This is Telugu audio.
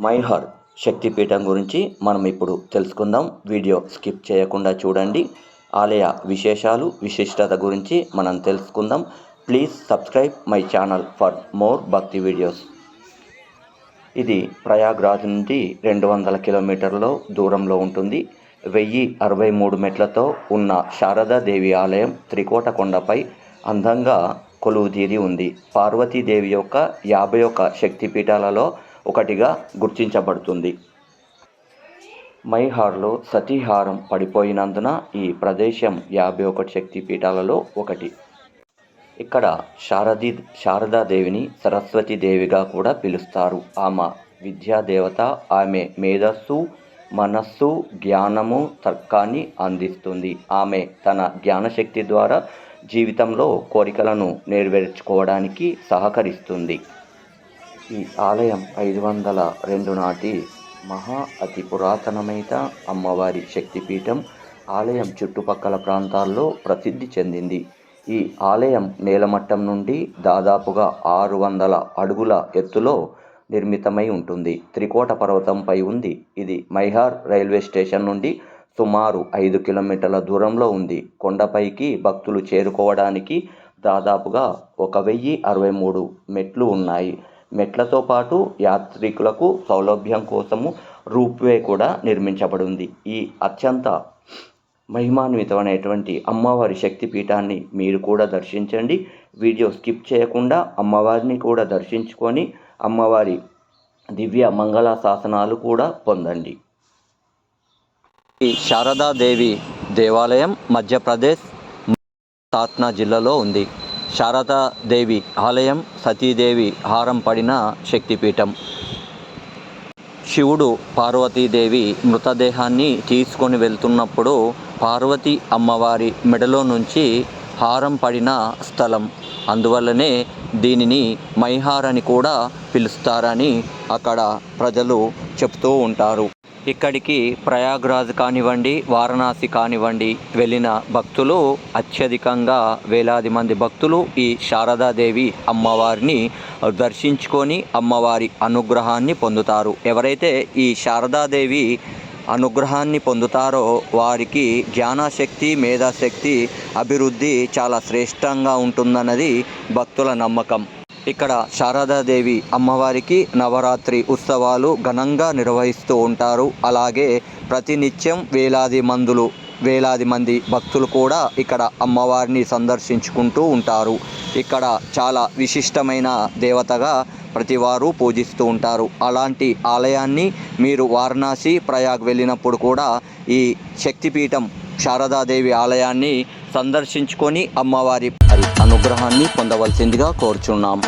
మైహర్ శక్తిపీఠం గురించి మనం ఇప్పుడు తెలుసుకుందాం. వీడియో స్కిప్ చేయకుండా చూడండి. ఆలయ విశేషాలు విశిష్టత గురించి మనం తెలుసుకుందాం. Please subscribe my channel for more bhakti videos. ఇది ప్రయాగ్రాజ్ నుండి రెండు వందల కిలోమీటర్ల దూరంలో ఉంటుంది. వెయ్యి అరవై మూడు మెట్లతో ఉన్న శారదాదేవి ఆలయం త్రికోట కొండపై అందంగా కొలువుతీరి ఉంది. పార్వతీదేవి యొక్క యాభై ఒక్క శక్తిపీఠాలలో ఒకటిగా గుర్తించబడుతుంది. మైహార్లో సతీహారం పడిపోయినందున ఈ ప్రదేశం యాభై ఒకటి శక్తిపీఠాలలో ఒకటి. ఇక్కడ శారది శారదాదేవిని సరస్వతీదేవిగా కూడా పిలుస్తారు. ఆమె విద్యాదేవత ఆమె మేధస్సు మనస్సు జ్ఞానము తర్కాన్ని అందిస్తుంది. ఆమె తన జ్ఞానశక్తి ద్వారా జీవితంలో కోరికలను నెరవేర్చుకోవడానికి సహకరిస్తుంది. ఈ ఆలయం ఐదు వందల రెండు నాటి మహా అతి పురాతనమైన అమ్మవారి శక్తిపీఠం ఆలయం చుట్టుపక్కల ప్రాంతాల్లో ప్రసిద్ధి చెందింది. ఈ ఆలయం నేలమట్టం నుండి దాదాపుగా ఆరు వందల అడుగుల ఎత్తులో నిర్మితమై ఉంటుంది. త్రికోట పర్వతంపై ఉంది. ఇది మైహార్ రైల్వే స్టేషన్ నుండి సుమారు ఐదు కిలోమీటర్ల దూరంలో ఉంది. కొండపైకి భక్తులు చేరుకోవడానికి దాదాపుగా ఒక వెయ్యి అరవై మూడు మెట్లు ఉన్నాయి. మెట్లతో పాటు యాత్రికులకు సౌలభ్యం కోసము రూప్వే కూడా నిర్మించబడింది. ఈ అత్యంత మహిమాన్వితమైనటువంటి అమ్మవారి శక్తిపీఠాన్ని మీరు కూడా దర్శించండి. వీడియో స్కిప్ చేయకుండా అమ్మవారిని కూడా దర్శించుకొని అమ్మవారి దివ్య మంగళ శాసనాలు కూడా పొందండి. ఈ శారదాదేవి దేవాలయం మధ్యప్రదేశ్ సాత్నా జిల్లాలో ఉంది. శారదాదేవి ఆలయం సతీదేవి హారం పడిన శక్తిపీఠం. శివుడు పార్వతీదేవి మృతదేహాన్ని తీసుకొని వెళ్తున్నప్పుడు పార్వతి అమ్మవారి మెడలో నుంచి హారం పడిన స్థలం. అందువల్లనే దీనిని మైహార్ అని కూడా పిలుస్తారని అక్కడ ప్రజలు చెప్తూ ఉంటారు. ఇక్కడికి ప్రయాగ్రాజ్ కానివ్వండి వారణాసి కానివ్వండి వెళ్ళిన భక్తులు అత్యధికంగా వేలాది మంది భక్తులు ఈ శారదాదేవి అమ్మవారిని దర్శించుకొని అమ్మవారి అనుగ్రహాన్ని పొందుతారు. ఎవరైతే ఈ శారదాదేవి అనుగ్రహాన్ని పొందుతారో వారికి జ్ఞానశక్తి మేధాశక్తి అభివృద్ధి చాలా శ్రేష్టంగా ఉంటుందన్నది భక్తుల నమ్మకం. ఇక్కడ శారదాదేవి అమ్మవారికి నవరాత్రి ఉత్సవాలు ఘనంగా నిర్వహిస్తూ ఉంటారు. అలాగే ప్రతినిత్యం వేలాది మందులు వేలాది మంది భక్తులు కూడా ఇక్కడ అమ్మవారిని సందర్శించుకుంటూ ఉంటారు. ఇక్కడ చాలా విశిష్టమైన దేవతగా ప్రతివారు పూజిస్తూ ఉంటారు. అలాంటి ఆలయాన్ని మీరు వారణాసి ప్రయాగ్ వెళ్ళినప్పుడు కూడా ఈ శక్తిపీఠం శారదాదేవి ఆలయాన్ని సందర్శించుకొని అమ్మవారి అనుగ్రహాన్ని పొందవలసిందిగా కోరుచున్నాం.